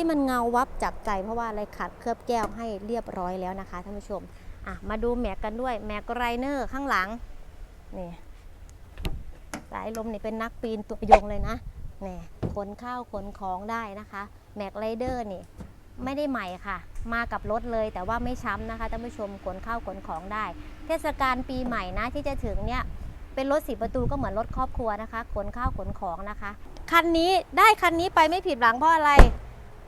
ที่มันเงาวับจับใจเพราะว่าอะไรขัดเคลือบแก้วให้เรียบร้อยแล้วนะคะท่านผู้ชมอะมาดูแม็กกันด้วยแม็กไรเนอร์ข้างหลังนี่สายลมนี่เป็นนักปีนตัวยงเลยนะนี่ขนข้าวขนของได้นะคะแม็กไรเดอร์นี่ไม่ได้ใหม่ค่ะ มากับรถเลยแต่ว่าไม่ช้ำนะคะท่านผู้ชมขนข้าวขนของได้ เทศกาลปีใหม่นะที่จะถึงเนี่ยเป็นรถสีประตูก็เหมือนรถครอบครัวนะคะขนข้าวขนของนะคะ คันนี้ได้คันนี้ไปไม่ผิดหวังเพราะอะไร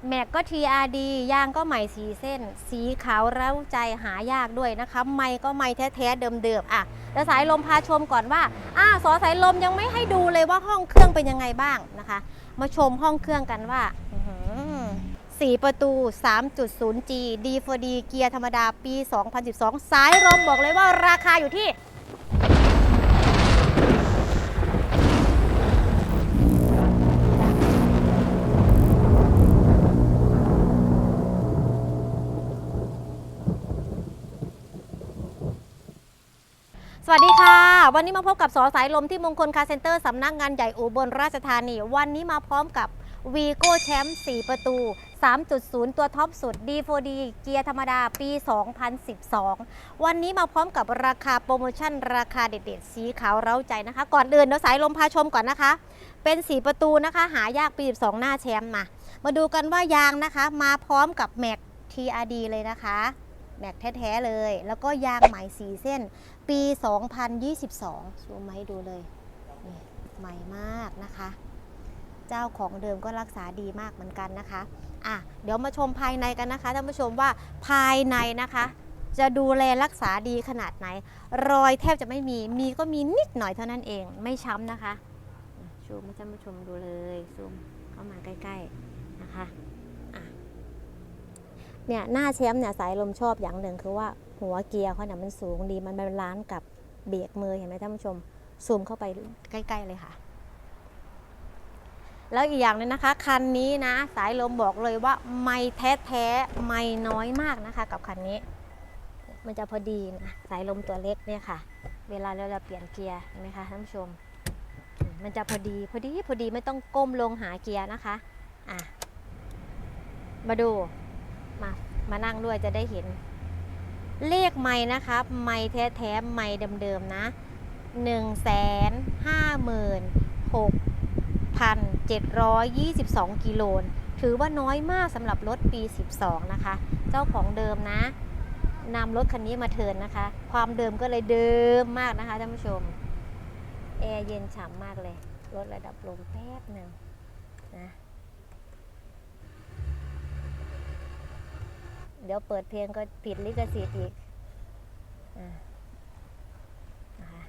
แม็กก็ TRD ยางก็ใหม่สีเส้น สีขาวเร้าใจหายากด้วยนะคะไม่ก็ไม่แท้ๆเดิมๆอะแล้วสายลมพาชมก่อนว่าอ่าสอสายลมยังไม่ให้ดูเลยว่าห้องเครื่องเป็นยังไงบ้างนะคะ มาชมห้องเครื่องกันว่าสีประตู 3.0G D4D เกียร์ธรรมดาปี 2012 สายลมบอกเลยว่าราคาอยู่ที่ วัสดีค่ะ วันนี้มาพบกับสอสายลมที่มงคลคาเซ็นเตอร์สำนักงานใหญ่อุบลราชธานี วันนี้มาพร้อมกับวีโก้แชมป์4ประตู 3.0 ตัวท็อปสุด D4D เกียร์ธรรมดาปี 2012 วันนี้มาพร้อมกับราคาโปรโมชั่น ราคาเด็ดๆ สีขาวเร้าใจนะคะ ก่อนอื่นเดี๋ยวสายลมพาชมก่อนนะคะ เป็น 4 ประตูนะคะ หายากปี 12 หน้าแชมป์มา มาดูกันว่ายางนะคะ มาพร้อมกับแม็ก TRD เลยนะคะ แม็กแท้ๆเลย แล้วก็ยางใหม่สีเส้น ปี 2022ซูมมาให้ดูเลยนี่ใหม่มากนะคะ เจ้าของเดิมก็รักษาดีมากเหมือนกันนะคะอะเดี๋ยวมาชมภายในกันนะคะท่านผู้ชมว่าภายในนะคะ จะดูแลรักษาดีขนาดไหน รอยแทบจะไม่มีมีก็มีนิดหน่อยเท่านั้นเองไม่ช้ำนะคะอะซูมให้ท่านผู้ชมดูเลยซูมเข้ามาใกล้ๆนะคะ เนี่ยหน้าแชมป์เนี่ยสายลมชอบอย่างหนึ่งคือว่าหัวเกียร์เขาเนี่ยมันสูงดีมันบาลานซ์กับเบรกมือเห็นไหมท่านผู้ชมซูมเข้าไปใกล้ ๆ เลยค่ะ แล้วอีกอย่างหนึงนะคะ คันนี้นะ สายลมบอกเลยว่าไม่แท้ๆไม่น้อยมากนะคะ กับคันนี้ มันจะพอดีนะสายลมตัวเล็กเนี่ยค่ะ เวลาเราเราเปลี่ยนเกียร์เห็นไหมคะท่านผู้ชมมมันจะพอดีพอดีพอดีไม่ต้องก้มลงหาเกียร์นะคะ อะ มาดู มามานั่งด้วยจะได้เห็น เลขไม่นะคะไม่แท้แท้ๆไม่เดิมๆนะ1นึ่งแสนห้าหมื่นหกพันเจ็ดร้อยยี่สิบสองกิโลนถือว่าน้อยมากสำหรับรถปี 12 นะคะ เจ้าของเดิมนะนำรถคันนี้มาเทินนะคะ ความเดิมก็เลยเดิมมากนะคะท่านผู้ชมแอร์เย็นฉ่ำมากเลยลดระดับลมแป๊บหนึ่งนะ เดี๋ยวเปิดเพลงก็ผิดลิขสิทธิ์อีกนะคะ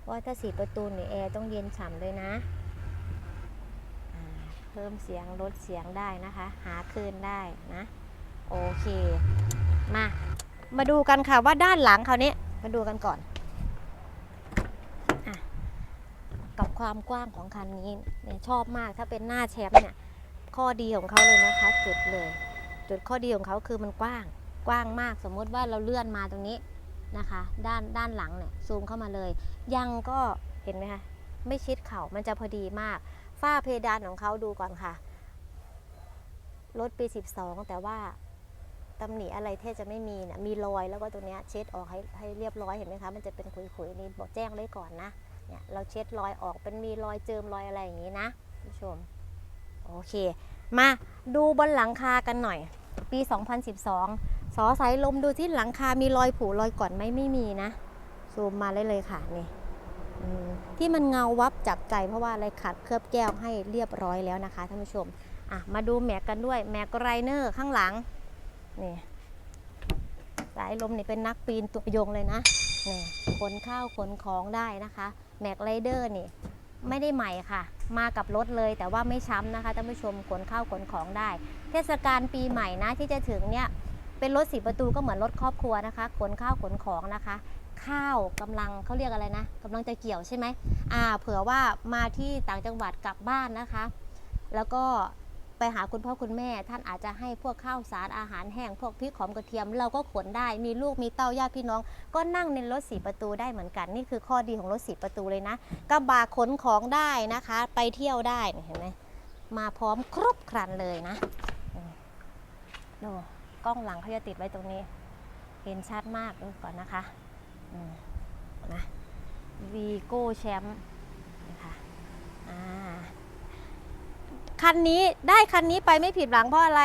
เพราะว่าถ้าสีประตูหนี่แอร์ต้องเย็นฉ่ำเลยนะเพิ่มเสียงลดเสียงได้นะคะ หาคืนได้นะ โอเค มา มาดูกันค่ะว่าด้านหลังเขาวนี้มาดูกันก่อนอกับความกว้างของคันนี้เนี่ยชอบมากถ้าเป็นหน้าแชมป์เนี่ย ข้อดีของเขาเลยนะคะจุดเลย จุดข้อดีของเขาคือมันกว้างกว้างมากสมมติว่าเราเลื่อนมาตรงนี้นะคะ ด้านด้านหลังเนี่ยซูมเข้ามาเลย ยังก็เห็นไหมคะไม่ชิดเข่ามันจะพอดีมาก ฝ้าเพดานของเขาดูก่อนค่ะรถปี 12 แต่ว่าตำหนิอะไรแทบจะไม่มีนะมีรอยแล้วก็ตรงเนี้ยเช็ดออกให้ให้เรียบร้อยเห็นไหมคะ มันจะเป็นขุยๆนี่บอกแจ้งไว้ก่อนนะเนี่ยเราเช็ดรอยออกเป็นมีรอยเจิมรอยอะไรอย่างนี้นะคุณผู้ชมโอเค มาดูบนหลังคากันหน่อย ปี 2012 สอสายลมดูที่หลังคา มีรอยผุรอยก่อนไหมไม่มีนะ ซูมมาเลยเลยค่ะนี่ที่มันเงาวับจับใจเพราะว่าอะไรขัดเคลือบแก้วให้เรียบร้อยแล้วนะคะท่านผู้ชมอะมาดูแม็กกันด้วยแม็กไรเนอร์ข้างหลังนี่สายลมนี่เป็นนักปีนตัวยงเลยนะนี่ขนข้าวขนของได้นะคะแม็กไรเดอร์นี่ ไม่ได้ใหม่ค่ะ มากับรถเลยแต่ว่าไม่ช้ำนะคะท่านผู้ชมขนข้าวขนของได้ เทศกาลปีใหม่นะที่จะถึงเนี่ยเป็นรถสีประตูก็เหมือนรถครอบครัวนะคะขนข้าวขนของนะคะ ข้าวกำลังเขาเรียกอะไรนะกำลังจะเกี่ยวใช่ไหมอ่า เผื่อว่ามาที่ต่างจังหวัดกลับบ้านนะคะ แล้วก็ ไปหาคุณพ่อคุณแม่ ท่านอาจจะให้พวกข้าวสารอาหารแห้งพวกพริกหอมกระเทียม เราก็ขนได้มีลูกมีเต้าญาติพี่น้อง ก็นั่งในรถสีประตูได้เหมือนกัน นี่คือข้อดีของรถสีประตูเลยนะกระบะขนของได้นะคะ ไปเที่ยวได้เห็นไหมมาพร้อมครบครันเลยนะดูกล้องหลังเขาจะติดไว้ตรงนี้ เห็นชัดมากดูก่อนนะคะนะวีโก้แชมป์นะคะอ่า คันนี้ได้คันนี้ไปไม่ผิดหวังเพราะอะไร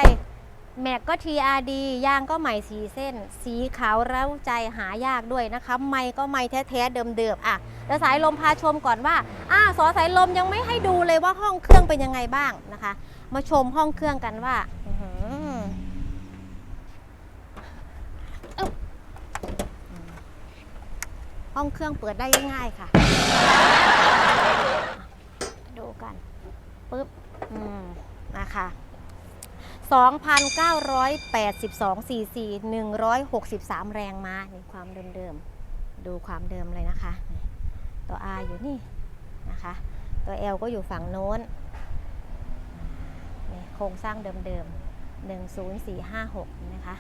แม็กก็ TRD ยางก็ใหม่สีเส้น สีขาวเร้าใจหายากด้วยนะคะ ไม่ก็ไม่แท้ๆเดิมๆอะแล้วสายลมพาชมก่อนว่าอ่าสอสายลมยังไม่ให้ดูเลยว่าห้องเครื่องเป็นยังไงบ้างนะคะ มาชมห้องเครื่องกันว่าห้องเครื่องเปิดได้ง่ายๆค่ะ ดูกันปึ๊บ นะคะ2,982ซีซี163 แรงม้านี่ความเดิมๆ ดูความเดิมเลยนะคะ ตัว R อยู่นี่นะคะ ตัว L ก็อยู่ฝั่งโน้นนี่โครงสร้างเดิมๆ 10456 นะคะ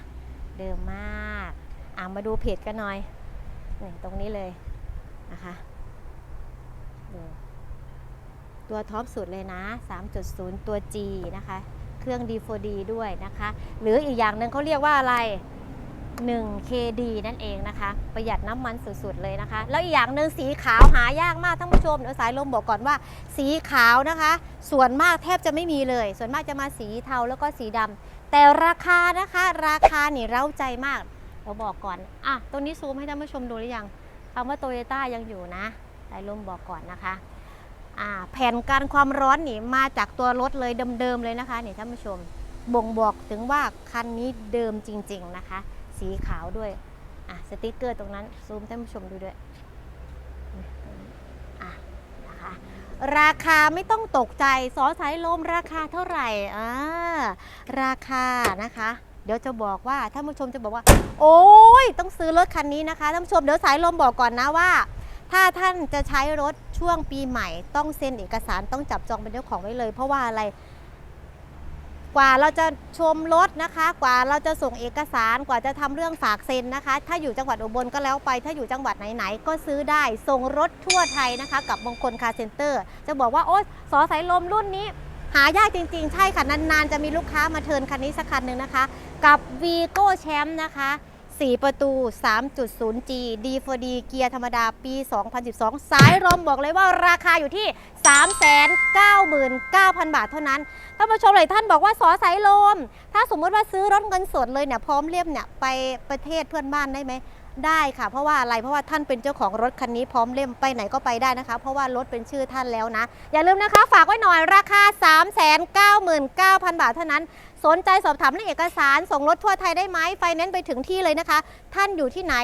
เดิมมากอ่ามาดูเพจกันหน่อยนี่ตรงนี้เลยนะคะดู ตัวท็อปสุดเลยนะ 3.0 ตัว G นะคะ เครื่อง D4D ด้วยนะคะ หรืออีกอย่างหนึ่งเขาเรียกว่าอะไร 1KD นั่นเองนะคะ ประหยัดน้ำมันสุดๆเลยนะคะ แล้วอีกอย่างหนึ่งสีขาวหายากมากท่านผู้ชมเดี๋ยวสายลมบอกก่อนว่า สีขาวนะคะ ส่วนมากแทบจะไม่มีเลย ส่วนมากจะมาสีเทาแล้วก็สีดำแต่ราคานะคะ ราคานี่เร้าใจมากเราบอกก่อน อะ ตัวนี้ซูมให้ท่านผู้ชมดูหรือยังคำว่าโตโยต้ายังอยู่นะสายลมบอกก่อนนะคะ แผ่นการความร้อนนี่มาจากตัวรถเลยเดิมๆเลยนะคะนี่ท่านผู้ชมบ่งบอกถึงว่าคันนี้เดิมจริง ๆนะคะ สีขาวด้วยอะสติกเกอร์ตรงนั้นซูมท่านผู้ชมดูด้วยอะนะคะราคาไม่ต้องตกใจสอสายลมราคาเท่าไหร่อ่าราคานะคะเดี๋ยวจะบอกว่าท่านผู้ชมจะบอกว่า โอ้ยต้องซื้อรถคันนี้นะคะท่านผู้ชมเดี๋ยวสายลมบอกก่อนนะว่า ถ้าท่านจะใช้รถ ช่วงปีใหม่ต้องเซ็นเอกสารต้องจับจองเป็นเจ้าของไว้เลย เพราะว่าอะไร กว่าเราจะชมรถนะคะ กว่าเราจะส่งเอกสารกว่าจะทำเรื่องฝากเซ็นนะคะ ถ้าอยู่จังหวัดอุบลก็แล้วไป ถ้าอยู่จังหวัดไหนๆก็ซื้อได้ส่งรถทั่วไทยนะคะ กับมงคลคาร์เซ็นเตอร์ จะบอกว่าโอ๊ยสอสายลมรุ่นนี้หายากจริง ๆ ใช่ค่ะ นาน ๆ จะมีลูกค้ามาเทินคันนี้สักคันหนึ่งนะคะ กับ v ีโก้แชมป์นะคะ 4 ประตู 3.0G D4D เกียร์ธรรมดาปี 2012 สายลมบอกเลยว่าราคาอยู่ที่ 399,000 บาทเท่านั้น ท่านผู้ชมหลายท่านบอกว่าสอสายลม ถ้าสมมติว่าซื้อรถเงินสดเลยเนี่ยพร้อมเรียบเนี่ยไปประเทศเพื่อนบ้านได้ไหม ได้ค่ะ เพราะว่าอะไรเพราะว่าท่านเป็นเจ้าของรถคันนี้พร้อมเล่มไปไหนก็ไปได้นะคะ เพราะว่ารถเป็นชื่อท่านแล้วนะ อย่าลืมนะคะ ฝากไว้หน่อยราคา 399,000 บาทเท่านั้น สนใจสอบถามเรื่องเอกสารส่งรถทั่วไทยได้ไหมไฟแนนซ์ไปถึงที่เลยนะคะ ท่านอยู่ที่ไหน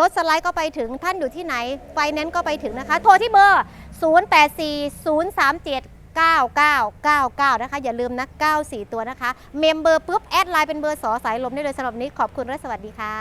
รถสไลด์ก็ไปถึงท่านอยู่ที่ไหนไฟแนนซ์ก็ไปถึงนะคะ โทรที่เบอร์ 0840379999 นะคะ อย่าลืมนะ 94 ตัวนะคะ เมมเบอร์ปุ๊บ แอดไลน์เป็นเบอร์สอสายลมได้เลยสำหรับนี้ขอบคุณและสวัสดีค่ะ